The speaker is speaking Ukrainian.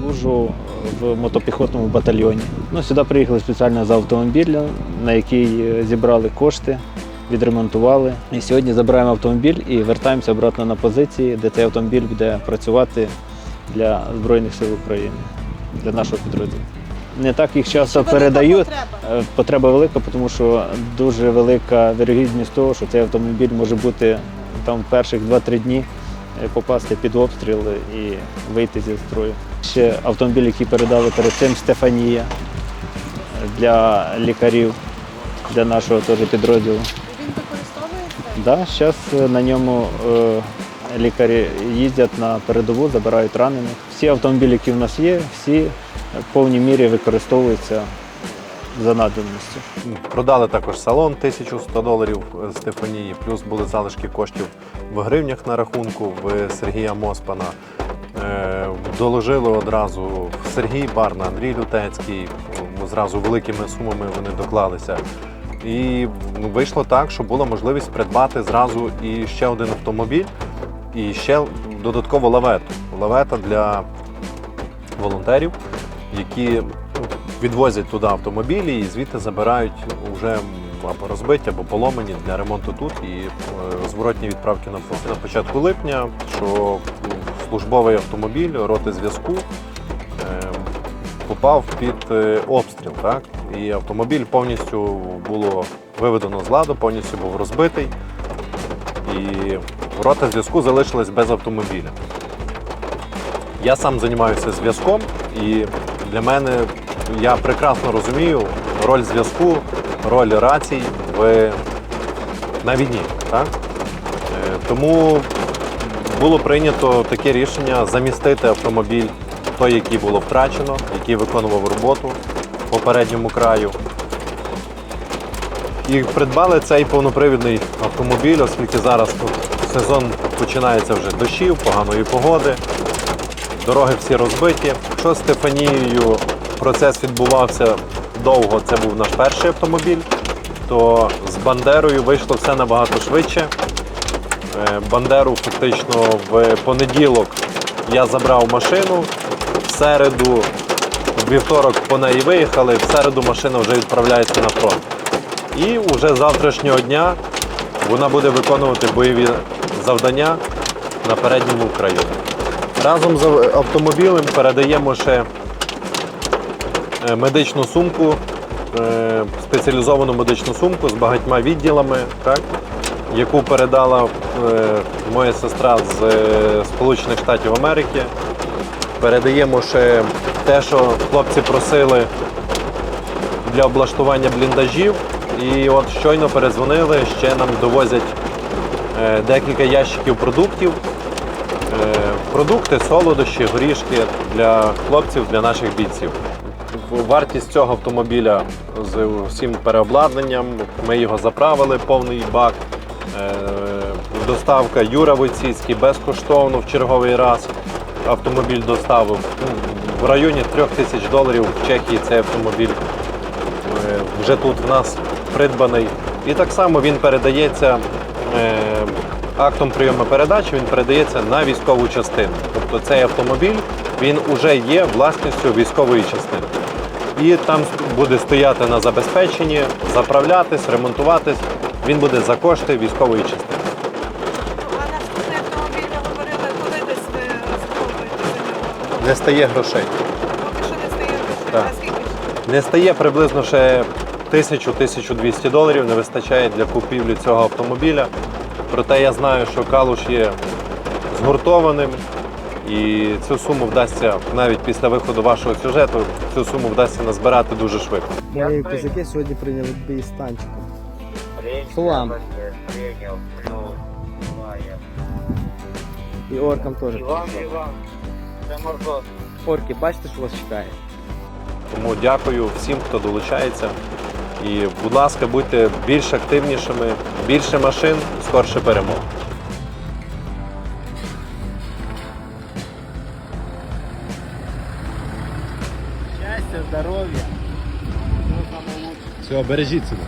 служу в мотопіхотному батальйоні. Ну, сюди приїхали спеціально за автомобілем, на який е, зібрали кошти, відремонтували. І сьогодні забираємо автомобіль і вертаємося обратно на позиції, де цей автомобіль буде працювати для Збройних сил України, для нашого підрозділу. Не так їх часто передають. потреба. Е, Потреба велика, тому що дуже велика вірогідність того, що цей автомобіль може бути там перших 2-3 дні попасти під обстріл і вийти зі строю. Ще автомобіль, який передали перед цим Стефанія е, для лікарів, для нашого теж підрозділу. Він використовується? Да, зараз на ньому е, лікарі їздять на передову, забирають ранених. Всі автомобілі, які в нас є, всі в повній мірі використовуються за надобністю. Продали також салон 1100 доларів Стефанії, плюс були залишки коштів в гривнях на рахунку в Сергія Моспана. Е, Доложили одразу Сергій Барна, Андрій Лютецький. Зразу великими сумами вони доклалися. І вийшло так, що була можливість придбати зразу і ще один автомобіль, і ще додатково лавету. Лавета для волонтерів, які відвозять туди автомобілі і звідти забирають вже або розбиті, або поломані для ремонту тут. І е, зворотні відправки на, на початку липня, що службовий автомобіль роти зв'язку е, попав під е, обстріл. Так? І автомобіль повністю було виведено з ладу, повністю був розбитий. І рота зв'язку залишилась без автомобіля. Я сам займаюся зв'язком, і для мене я прекрасно розумію роль зв'язку, роль рацій в, на війні. Так? Е, Тому було прийнято таке рішення замістити автомобіль, той, який було втрачено, який виконував роботу в попередньому краю. І придбали цей повнопривідний автомобіль, оскільки зараз тут сезон починається вже дощів, поганої погоди. Дороги всі розбиті. Якщо з Стефанією процес відбувався довго, це був наш перший автомобіль, то з Бандерою вийшло все набагато швидше. Е, Бандеру фактично в понеділок я забрав машину, в середу, в вівторок по неї виїхали, в середу машина вже відправляється на фронт. І вже завтрашнього дня вона буде виконувати бойові завдання на передньому краю. Разом з автомобілем передаємо ще медичну сумку, е, спеціалізовану медичну сумку з багатьма відділами, так, яку передала е, моя сестра з е, Сполучених Штатів Америки. Передаємо ще те, що хлопці просили для облаштування бліндажів. І от щойно передзвонили, ще нам довозять е, декілька ящиків продуктів. Е, Продукти, солодощі, горішки для хлопців, для наших бійців. Вартість цього автомобіля з усім переобладнанням. Ми його заправили, повний бак. Е, Доставка Юра Войціцький безкоштовно в черговий раз. Автомобіль доставив ну, в районі трьох тисяч доларів в Чехії цей автомобіль е, вже тут в нас придбаний. І так само він передається е, актом прийому передачі, він передається на військову частину. Тобто цей автомобіль він вже є власністю військової частини. І там буде стояти на забезпеченні, заправлятись, ремонтуватись. Він буде за кошти військової частини. А наступний автомобіль ви говорили, коли десь ви розраховуєте за нього? Не стає грошей. Поки що не стає грошей. Так. Не стає приблизно ще 1000-1200 доларів, не вистачає для купівлі цього автомобіля. Проте я знаю, що Калуш є згуртованим і цю суму вдасться навіть після виходу вашого сюжету, цю суму вдасться назбирати дуже швидко. Мої козаки сьогодні прийняли бій з танчиком. Хлам. І оркам теж. Иван, Иван, це Марко. Орки, бачите, що вас чекає? Тому дякую всім, хто долучається. І, будь ласка, будьте більш активнішими, більше машин, скорше перемог. Здоров'я. Все, бережіть себе.